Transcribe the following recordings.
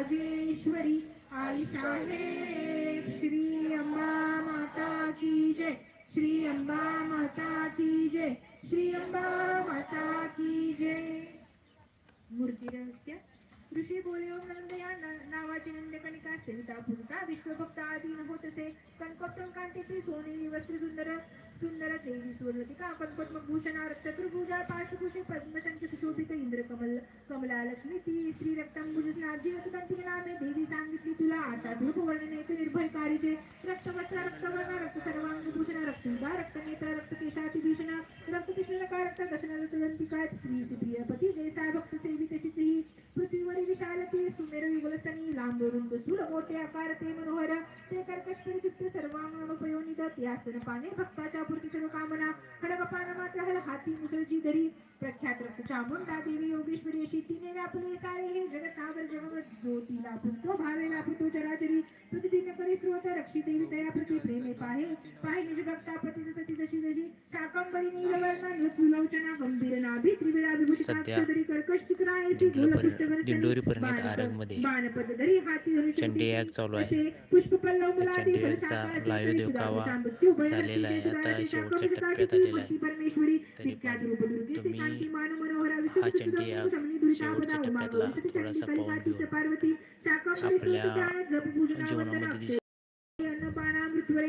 राजेश्वरी आई साहेब श्री अंबा माता की जय श्री अंबा माता की जय श्री अंबा माता की जय. मूर्ती रहस्य ऋषी बोले ओम नंद या नावाचे नंद कणिका सेविता पूजिता विश्वभक्त आदी होत असे. कणकोत्तम कांतीची सोनेरी वस्त्र सुंदर सुंदर देवी सुवर्णतिका कणकोत्मक भूषणा चतुर्भुजा पाशभूषे पद्मशंख सुशोभित इंद्र कमल कमला लक्ष्मी ती श्री करता रक्त भीषणा? रक्त का रक्त? दशनाला तदंती काय स्त्री स्त्री प्रियपती जैसा भक्त सेवी तशीच ही पृथ्वीवरील विशालती सुमेर विगलस्तनी लांब रुंद स्थूल मोठे आकार ते मनोहर ते कर्कश परियुक्त सर्वांगोपयोनिद ते आसन पाने भक्ताच्या पूर्ती सर्व कामना खडगपान मात्र हल हाती मुसळजी धरी प्रख्यात रक्त चामुंडा देवी योगेश्वरी अशी तिने व्यापले सारे. हे जगत सागर जगत ज्योतीला पुतो भावेला पुतो चराचरी प्रतिदिन करी स्रोत रक्षी देवी दया प्रती प्रेमे पाहे. मुलादी चंडी यागचा फलसाकार live केसरी देखावा सुधार शांतत्यू भैरव झालेला आहे. आता शेवटच्या टप्प्यात आलेला आहे. तरी तुम्ही हा विशुद्ध चंडी सुधार याग समनी दुरिता शेवटच्या टप्प्यातला थोडासा पाहून कलिका घेऊ. तीर्थ पार्वती शाकंभरी आपल्या जीवनामध्ये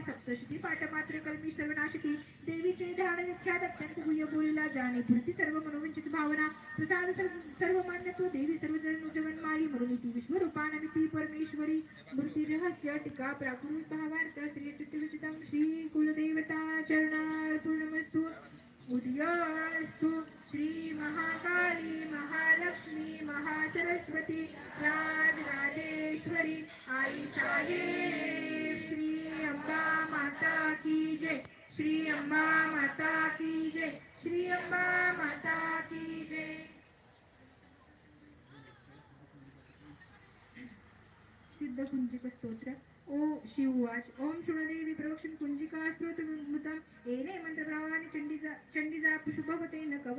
सप्तशती पाठमात्र कलमी सर्वनाशिकी देवीचे ध्यान विख्यात अत्यंत गुह्य बोलीला जाणे. पूर्ती सर्व मनोवंचित भावना प्रसाद सर्व- सर्व मान्यत्व देवी सर्वजन जगन्माई म्हणून ती विश्वरूपानमिती परमेश्वरी. मूर्ती रहस्य टीका प्राकृत भावार्थ श्री चित्तविचितं श्री कुलदेवता चरणार्पणमस्तु. उदयास्तु श्री महाकाली महालक्ष्मी महासरस्वती राज राजेश्वरी आई साहेब माता की जय. श्री अंबा माता की जय. श्री अंबा माता की जय. सिद्ध कुंजिक स्तोत्र. ओ शिववाच ओम शुभदेवी प्रवक्षण कुंजिका स्तोत्र मुदम एने मंत्रप्रवाहाने चंडीजा चंडीजा शुभवते न कव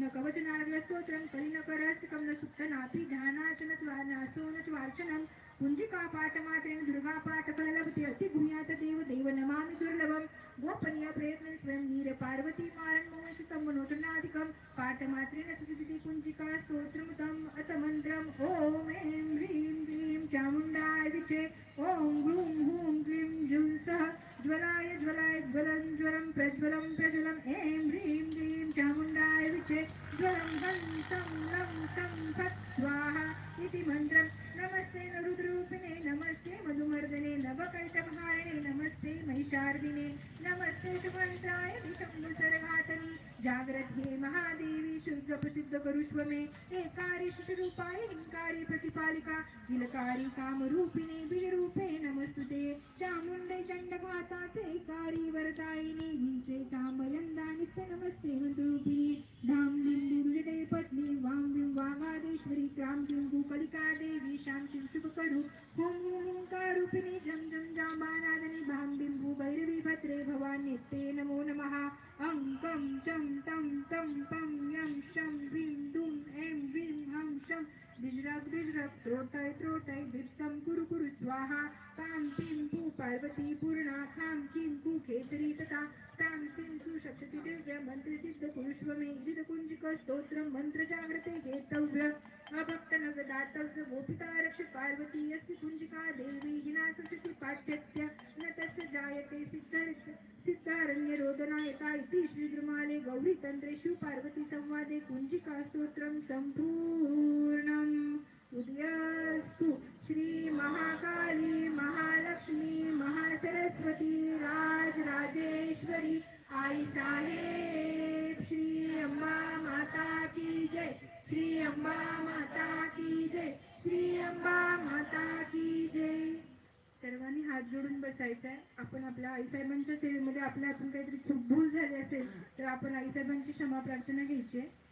न कवचनार्य स्तोत्रं कलिनकरस्तिकं न सुप्तनापि ध्यानाचन स्वानासो न स्वार्चनं कुंजिका पाठमात्रेण दुर्गा पाठफललभते अतिभूयात देव देव नमामि दुर्लभं गोपनीय प्रयत्न स्वयं नीर पार्वती मारण मोहशितं मनोटनादिकं पाठमात्रेण सुसिद्धि कुंजिका स्तोत्रमुतम् अथ मन्त्रम् ॐ ऐं क्लीं ग्लूं हूं क्लीं जुं सः ज्वलाय ज्वलाय ज्वलं ज्वलं प्रज्वलं प्रज्वलम् ऐं ह्रीं क्लीं चामुण्डाय विचे ज्वलं हं सं लं सं फट् स्वाहा इति मन्त्रं नमस्ते नरुद्रूपिणे नमस्ते मधुमर्दने नवकैटभारिणे नमस्ते महिषार्दिने नमस्ते सुमन्त्राय विषम्बुसरघातनी जाग्रत हे शुद्ध प्रसिद्ध एकारी शिशुरूपाय हिंकारी प्रतिपालिका. हिलकारी कामरूपिणे बीजरूपे नमस्तुते. चामुंडे चंडघाताचे कारी वरदायिने हिचे चांबयंदा नित्य नमस्ते मंत्रूपिणी धाम दिंडी पत्नी वाम विम वाघादेश्वरी क्राम किंकू कलिका देवी शांती शुभकडू हुम हुम हुंकारूपिणी झम झम जांबानादनी भाम बिंबू भैरवी भद्रे भवान्यते नमो नमः. अंकं चं तं तं हं शं दिजरग त्रोटय त्रोटय दीप्तं कुरु कुरु स्वाहा। तां पीं भू पार्वती पूर्णा खां किं भू केसरी तथा तां सिं सुशक्षति दिव्य मंत्रसिद्ध पुरुष्व मे इदित कुंजिक स्तोत्र मंत्र जाग्रते हेतव्य अभक्त नग दातव्य गोपिका रक्ष पार्वती यस्य कुंजिका देवी हिना सुशति पाठ्यत्य न तस्य जायते सिद्ध सिद्धारण्य रोदनायता इति श्रीद्रुमाले गौरी तंत्रे शिव पार्वती संवादे कुंजिका स्तोत्रम संपूर्ण उद्यास्तु श्री महाकाली महालक्ष्मी महासरस्वती राज राजेश्वरी आई साहेब श्री अम्मा माता की जय श्री अम्मा माता की जय श्री अम्मा माता की जय. सर्वांनी हात जोडून बसायचा आहे आपण आपल्या आईसाहेबांच्या सेवेमध्ये आपल्या आपण काहीतरी चूक भूल झाली असेल तर आपण आईसाहेबांची क्षमा प्रार्थना घ्यायची आहे.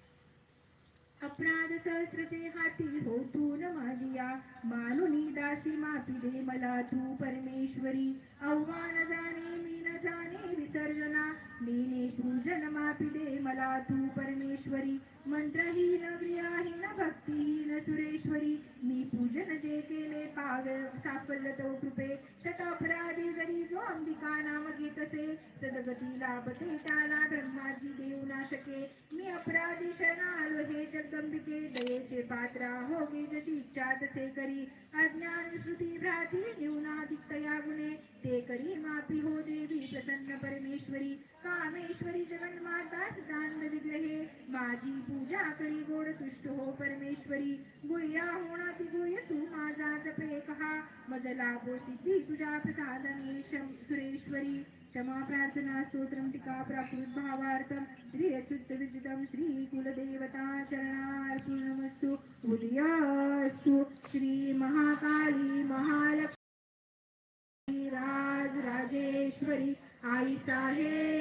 अपराध सहस्रचे हाती होतून माझिया मानुनी दासी माती दे मला तू परमेश्वरी. आव्हान जाणे मी न जाणे विसर्जना नेने पूजन मापी दे मला तू परमेश्वरी. मंत्रहीन क्रियाहीन भक्तिहीन सुरेश्वरी मी पूजन जे केले पाव साफल्य तो कृपे. शतापराधी जरी जो अंबिका नाम घेत असे सदगती लाभते त्याला धर्माची देऊ ना शके मी अपराधी शरणालो हे जगदंबिके। दयेचे पात्रा हो गे जशी इच्छा तसे करी। अज्ञान श्रुती भ्राती न्यूनाधिकतया गुणे। ते करी माफी हो देवी प्रसन्न परमेश्वरी। कामेश्वरी जगन्माता सदानंद विग्रहे। माझी पूजा करी गोड तुष्ट हो परमेश्वरी। गुह्या होणा ती गुह्य तू माझा जपे कहा। मज लाभो सिद्धी तुझ्या प्रसादने सुरेश्वरी। क्षमा प्रार्थना स्तोत्रम टीका प्राकृत भावार्थम श्री अच्युत विजितम श्री कुलदेवता चरणार्पणमस्तु उदयास्तु श्री महाकाली महालक्ष्मी राज राजेश्वरी आई साहेब।